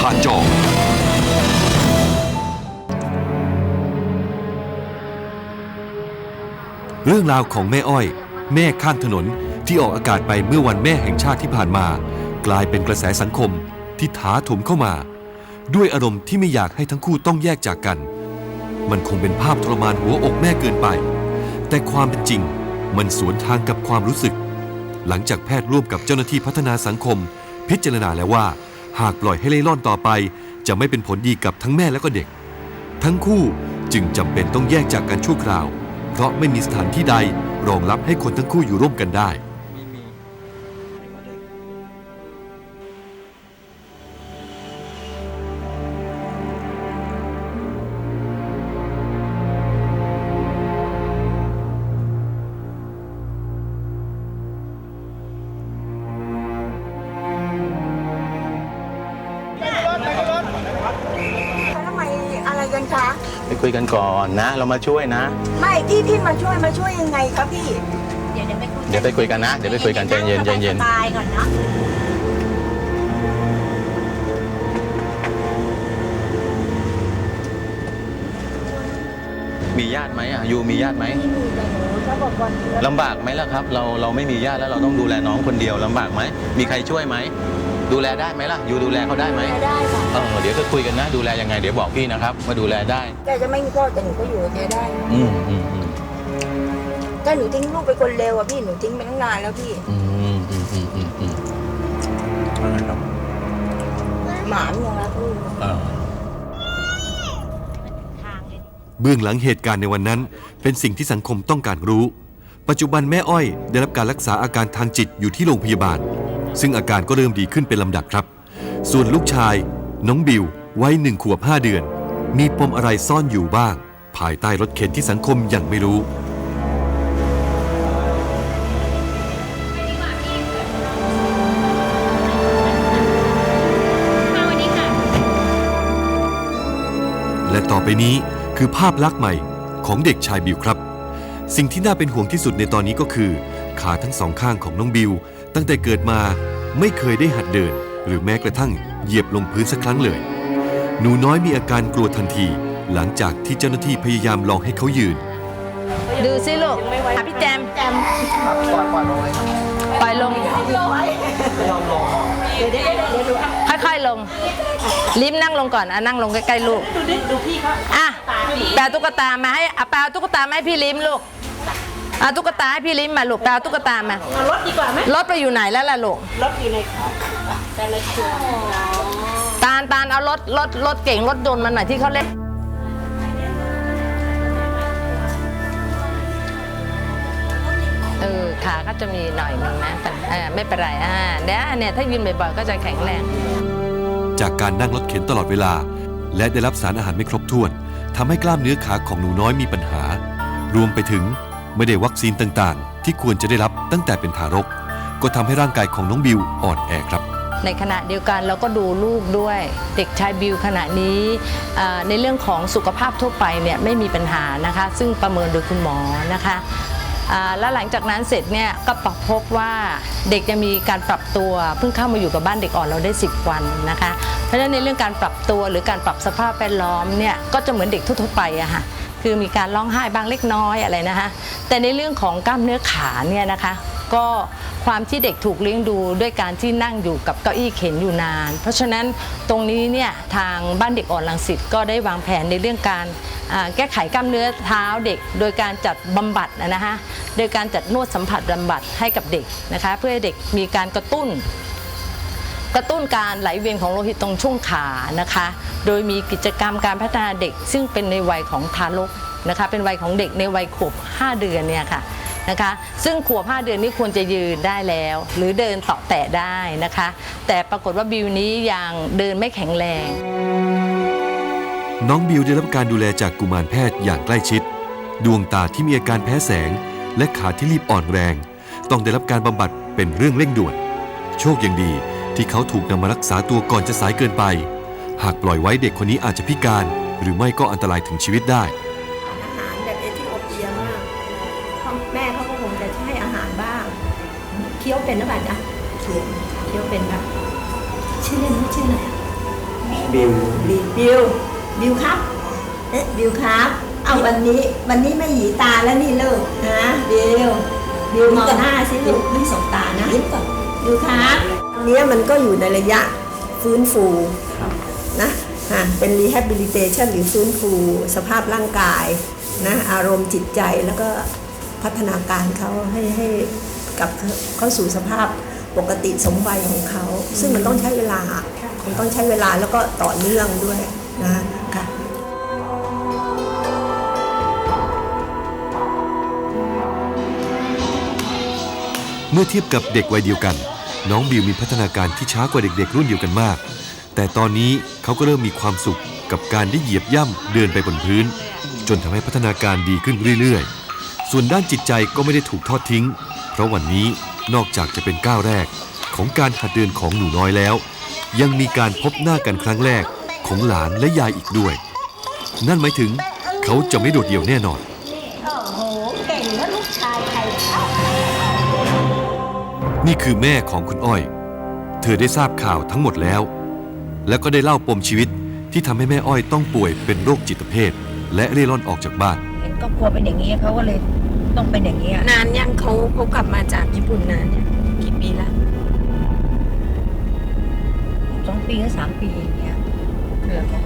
ผ่านจอเรื่องราวของแม่อ้อย แม่ข้างถนนที่ออกอากาศไปเมื่อวันแม่แห่งชาติที่ผ่านมา กลายเป็นกระแสสังคมที่ท้าถมเข้ามา ด้วยอารมณ์ที่ไม่อยากให้ทั้งคู่ต้องแยกจากกัน มันคงเป็นภาพทรมานหัวอกแม่เกินไป แต่ความเป็นจริงมันสวนทางกับความรู้สึก หลังจากแพทย์ร่วมกับเจ้าหน้าที่พัฒนาสังคม พิจารณาแล้วว่า หากปล่อยให้เล่ร่อนต่อไป จะไม่เป็นผลดีกับทั้งแม่และก็เด็ก ทั้งคู่จึงจำเป็นต้องแยกจากกันชั่วคราว เพราะไม่มีสถานที่ใดรองรับให้คนทั้งคู่อยู่ร่วมกันได้ คะไปคุยกันก่อนนะ เรามาช่วยนะ ไม่ที่ที่มาช่วยมาช่วยยังไงครับพี่ เดี๋ยวเดี๋ยวไปคุยเดี๋ยวไปคุยกันนะ เดี๋ยวไปคุยกันใจเย็นใจเย็นสบายๆก่อนเนาะมีญาติไหมอะยูมีญาติไหมไม่มีแต่หนูถ้าบอกวันนี้ลำบากไหมล่ะครับ เราเราไม่มีญาติแล้วเราต้องดูแลน้องคนเดียวลำบากไหมมีใครช่วยไหม ดูแลได้ไหมล่ะยูดูแลเขาได้ไหมไม่ได้ค่ะเออเดี๋ยวก็คุยกันนะ ดูแลยังไง เดี๋ยวบอกพี่นะครับว่าดูแลได้แกจะไม่มีพ่อแต่หนูก็อยู่กับแกได้อืมอืมอืมถ้าหนูทิ้งลูกไปคนเร็วอะพี่หนูทิ้งไปตั้งนานแล้วพี่อืมอืมอืมอืมอืมอะไรครับหมามันยังรักลูกเออทางเลยเบื้องหลังเหตุการณ์ในวันนั้น เป็นสิ่งที่สังคมต้องการรู้ ปัจจุบันแม่อ้อยได้รับการรักษาอาการทางจิตอยู่ที่โรงพยาบาล ซึ่งอาการก็เริ่มดีขึ้นเป็นลำดับครับ ส่วนลูกชาย น้องบิววัยหนึ่งขวบห้าเดือน มีปมอะไรซ่อนอยู่บ้าง ภายใต้รถเข็นที่สังคมยังไม่รู้ และต่อไปนี้คือภาพลักษณ์ใหม่ของเด็กชายบิวครับ สิ่งที่น่าเป็นห่วงที่สุดในตอนนี้ก็คือ ขาทั้งสองข้างของน้องบิว ตั้งแต่เกิดมาไม่เคยได้หัดเดิน หรือแม้กระทั่งเหยียบลงพื้นสักครั้งเลย หนูน้อยมีอาการกลัวทันที หลังจากที่เจ้าหน้าที่พยายามลองให้เขายืน ดูสิลูกอะพี่แจมแจมปล่อยลงค่อยๆลง ลิมนั่งลงก่อนอะนั่งลงใกล้ๆลูก อะแปลตุ๊กตามาให้อะแปลตุ๊กตามาให้พี่ลิมลูก อะตุ๊กตาให้พี่ลิ้มมาลูกแปลตุ๊กตามารถดีกว่าไหมรถไปอยู่ไหนแล้วล่ะลูกรถอยู่ในแต่ในครัวตาลตาลเอารถรถรถเก่งรถยนต์มาหน่อยที่เขาเล่นเออขาก็จะมีหน่อยหนึงนะแต่เออไม่เป็นไรอ่าเดี๋ยวเนี่ยถ้ายืนบ่อยๆก็จะแข็งแรง จากการนั่งรถเข็นตลอดเวลา และได้รับสารอาหารไม่ครบถ้วนทำให้กล้ามเนื้อขาของหนูน้อยมีปัญหา รวมไปถึง ไม่ได้วัคซีนต่างๆ ที่ควรจะได้รับตั้งแต่เป็นทารก ก็ทำให้ร่างกายของน้องบิวอ่อนแอครับ ในขณะเดียวกันเราก็ดูลูกด้วย เด็กชายบิวขณะนี้ในเรื่องของสุขภาพทั่วไปเนี่ยไม่มีปัญหานะคะ ซึ่งประเมินโดยคุณหมอนะคะแล้วหลังจากนั้นเสร็จเนี่ยก็ปรับพบว่าเด็กจะมีการปรับตัวเพิ่งเข้ามาอยู่กับบ้านเด็กอ่อนเราได้ 10 วันนะคะ เพราะฉะนั้นในเรื่องการปรับตัวหรือการปรับสภาพแวดล้อมเนี่ยก็จะเหมือนเด็กทั่วไปอะค่ะ คือมีการร้องไห้บ้างเล็กน้อยอะไรนะคะแต่ในเรื่องของกล้ามเนื้อขาเนี่ยนะคะก็ความที่เด็กถูกเลี้ยงดูด้วยการที่นั่งอยู่กับเก้าอี้เข็นอยู่นาน เพราะฉะนั้นตรงนี้เนี่ยทางบ้านเด็กอ่อนลังสิตก็ได้วางแผนในเรื่องการแก้ไขกล้ามเนื้อเท้าเด็ก โดยการจัดบำบัดนะฮะโดยการจัดนวดสัมผัสบำบัดให้กับเด็กนะคะเพื่อให้เด็กมีการกระตุ้น กระตุ้นการไหลเวียนของโลหิตตรงช่วงขานะคะ โดยมีกิจกรรมการพัฒนาเด็ก ซึ่งเป็นในวัยของทารกนะคะ เป็นวัยของเด็กในวัยขวบ 5 เดือนเนี่ยค่ะนะคะ ซึ่งขวบ 5 เดือนนี้ควรจะยืนได้แล้ว หรือเดินต่อแตะได้นะคะ แต่ปรากฏว่าบิวนี้ยังเดินไม่แข็งแรง น้องบิวได้รับการดูแลจากกุมารแพทย์อย่างใกล้ชิด ดวงตาที่มีอาการแพ้แสง และขาที่รีบอ่อนแรง ต้องได้รับการบำบัดเป็นเรื่องเร่งด่วน โชคยังดี ที่เขาถูกนำมารักษาตัวก่อนจะสายเกินไป หากปล่อยไว้เด็กคนนี้อาจจะพิการ หรือไม่ก็อันตรายถึงชีวิตได้ อาหารแบบเอธิโอเปียมากพ่อแม่เขาก็คงจะให้อาหารบ้าง เคี้ยวเป็นหรือเปล่าจ๊ะเขียนเคี้ยวเป็นแบบชื่อเล่นเขาชื่ออะไรอะบิวบิวบิวบิวครับ เอ๊ะบิวครับ เอาวันนี้ วันนี้ไม่หยีตาแล้วนี่ลูกนะบิวบิวมองหน้าสิลูกไม่สบตานะยิ้มก่อนบิวครับอัน เนี้ยมันก็อยู่ในระยะฟื้นฟูนะอะเป็น rehabilitation หรือฟื้นฟูสภาพร่างกายนะอารมณ์จิตใจแล้วก็พัฒนาการเขาให้ให้กลับเข้าสู่สภาพปกติสมวัยของเขา ซึ่งมันต้องใช้เวลาคงต้องใช้เวลาแล้วก็ต่อเนื่องด้วยนะค่ะเมื่อเทียบกับเด็กวัยเดียวกัน น้องบิวมีพัฒนาการที่ช้ากว่าเด็กๆ รุ่นเดียวกันมาก แต่ตอนนี้เขาก็เริ่มมีความสุขกับการได้เหยียบย่ำเดินไปบนพื้น จนทำให้พัฒนาการดีขึ้นเรื่อยๆ ส่วนด้านจิตใจก็ไม่ได้ถูกทอดทิ้ง เพราะวันนี้นอกจากจะเป็นก้าวแรก ของการหัดเดินของหนูน้อยแล้ว ยังมีการพบหน้ากันครั้งแรกของหลานและยายอีกด้วย นั่นหมายถึง เขาจะไม่โดดเดี่ยวแน่นอน นี่คือแม่ของคุณอ้อย เธอได้ทราบข่าวทั้งหมดแล้ว แล้วก็ได้เล่าปมชีวิตที่ทำให้แม่อ้อยต้องป่วยเป็นโรคจิตเภท และเร่ร่อนออกจากบ้าน เห็นครอบครัวเป็นอย่างนี้เขาก็เลยต้องเป็นอย่างนี้อะนานยังเขาเขากลับมาจากญี่ปุ่นนานยังกี่ปีละสองปีหรือสามปีอย่างเงี้ยเหรอคะ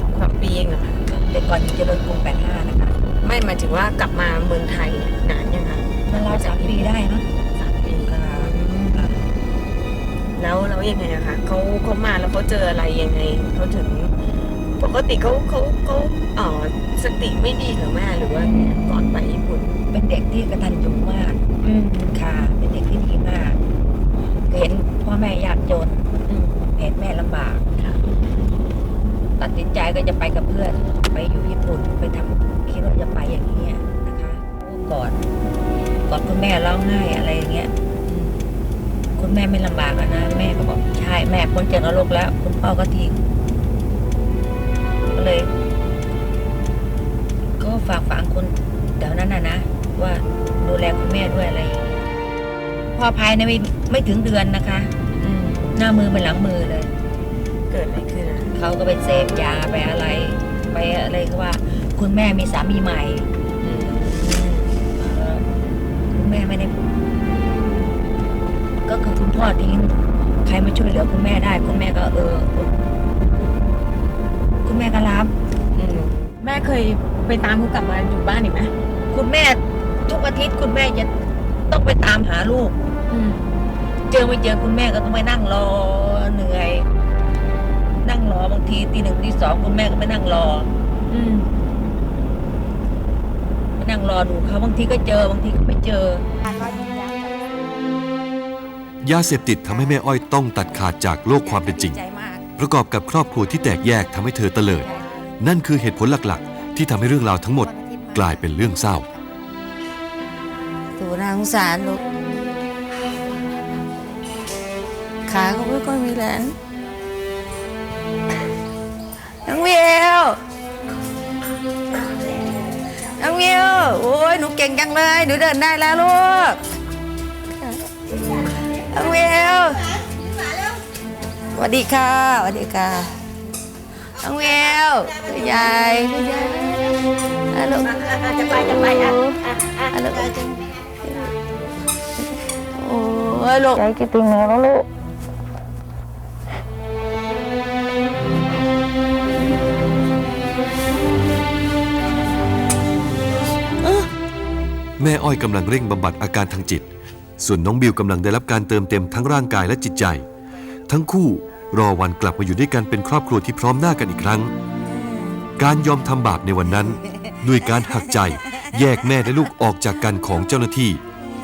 สองสามปีเองเหรอคะแต่ก่อนอยู่เจริญกรุงแปดห้านะคะไม่หมายถึงว่ากลับมาเมืองไทยเนี่ยนานยังคะมันเราสามปีได้เนอะ แล้วแล้วยังไงอะคะเขาเขามาแล้วเขาเจออะไรยังไงเขาถึง ปกติเขาเขาเขาเอ๋อสติไม่ดีเหรือแม่หรือว่าไงก่อนไปญี่ปุ่น เป็นเด็กที่กระตันยูมากอืมค่ะ เป็นเด็กที่ดีมาก เห็นพ่อแม่ยากจน อืม เห็นแม่ลำบาก ค่ะ ตัดสินใจก็จะไปกับเพื่อน ไปอยู่ญี่ปุ่นไปทำคิดว่าจะไปอย่างนี้ยนะคะกอดกอดคุณแม่ร้องไห้อะไรอย่างเงี้ยอืม คุณแม่ไม่ลำบากนะ แม่ก็บอกใช่แม่พ้นจากนรกแล้ว คุณพ่อก็ทิ้งก็เลย ก็ฝากฝังคนเดี๋ยวนั้นนะนะ ว่าดูแลคุณแม่ด้วยอะไร พอภายในไม่ไม่ถึงเดือนนะคะ อืมหน้ามือเป็นหลังมือเลย เกิดอะไรขึ้นอะเขาก็ไปเสพยาไปอะไร ไปอะไรก็ว่า คุณแม่มีสามีใหม่ อืม คุณแม่ไม่ได้ ก็คือคุณพ่อทิ้ง ใครมาช่วยเหลือคุณแม่ได้ คุณแม่ก็เออ คุณแม่ก็รับอืมแม่เคยไปตามเขากลับมาอยู่บ้านอีกไหมคุณแม่ทุกอาทิตย์คุณแม่จะต้องไปตามหาลูกอืมเจอไม่เจอคุณแม่ก็ต้องไปนั่งรอเหนื่อย นั่งรอบางทีตีหนึ่งตีสองคุณแม่ก็ไปนั่งรอ อืมไปนั่งรอดูเขาบางทีก็เจอบางทีก็ไม่เจอ ยาเสพติดทำให้แม่อ้อยต้องตัดขาดจากโลกความเป็นจริงประกอบกับครอบครัวที่แตกแยกทำให้เธอเตลิด นั่นคือเหตุผลหลักๆ ที่ทำให้เรื่องราวทั้งหมดกลายเป็นเรื่องเศร้าถูนางสารลูกขาก็ไม่ค่อยมีแรงน้องวิวน้องวิวโอ้ยหนูเก่งจังเลย หนูเดินได้แล้วลูก น้องวิวสวัสดีค่ะสวัสดีค่ะน้องวิวคุณยายคุณยายฮัลโหลจะไปจะไปอะฮัลโหลโอ้ยลูกยายคิดถึงหนูแล้วลูกแม่อ้อยกำลังเร่งบำบัดอาการทางจิต ส่วนน้องบิวกำลังได้รับการเติมเต็มทั้งร่างกายและจิตใจ ทั้งคู่รอวันกลับมาอยู่ด้วยกันเป็นครอบครัวที่พร้อมหน้ากันอีกครั้ง การยอมทำบาปในวันนั้นด้วยการหักใจแยกแม่และลูกออกจากกันของเจ้าหน้าที่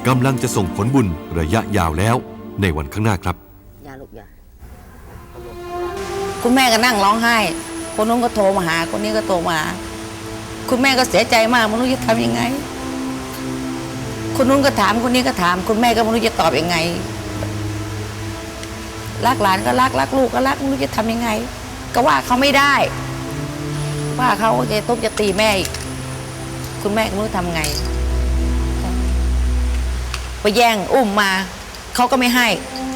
กำลังจะส่งผลบุญระยะยาวแล้วในวันข้างหน้าครับอย่าลูกอย่าคุณแม่ก็นั่งร้องไห้ คนนู้นก็โทรมาหา คนนี้ก็โทรมาหาคุณแม่ก็เสียใจมากไม่รู้จะทำยังไง คนนู้นก็ถามคนนี้ก็ถามคุณแม่ก็ไม่รู้จะตอบยังไงรักหลานก็รักรักลูกก็รักไม่รู้จะทำยังไง ก็ว่าเขาไม่ได้ ว่าเขาจะทุบจะตีแม่อีกคุณแม่ก็ไม่รู้ทำไงไปแย่งอุ้มมาเขาก็ไม่ให้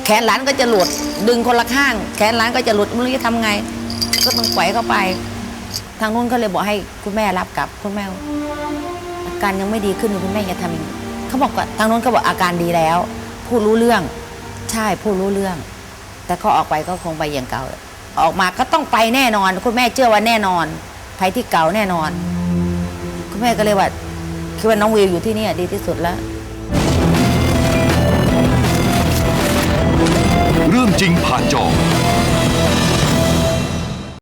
แขนหลานก็จะหลุดดึงคนละข้าง แขนหลานก็จะหลุดไม่รู้จะทำไง ก็ต้องปล่อยเข้าไป ทางนู้นก็เลยบอกให้คุณแม่รับกลับคุณแม่อาการยังไม่ดีขึ้นคุณแม่จะทำยังไง เขาบอกว่าทางโน้นก็บอกอาการดีแล้ว พูดรู้เรื่อง ใช่พูดรู้เรื่อง แต่เขาออกไปก็คงไปอย่างเก่า ออกมาก็ต้องไปแน่นอน คุณแม่เชื่อว่าแน่นอนไปที่เก่าแน่นอน คุณแม่ก็เลยว่าคิดว่าน้องวิวอยู่ที่นี่ดีที่สุดแล้ว เรื่องจริงผ่านจอ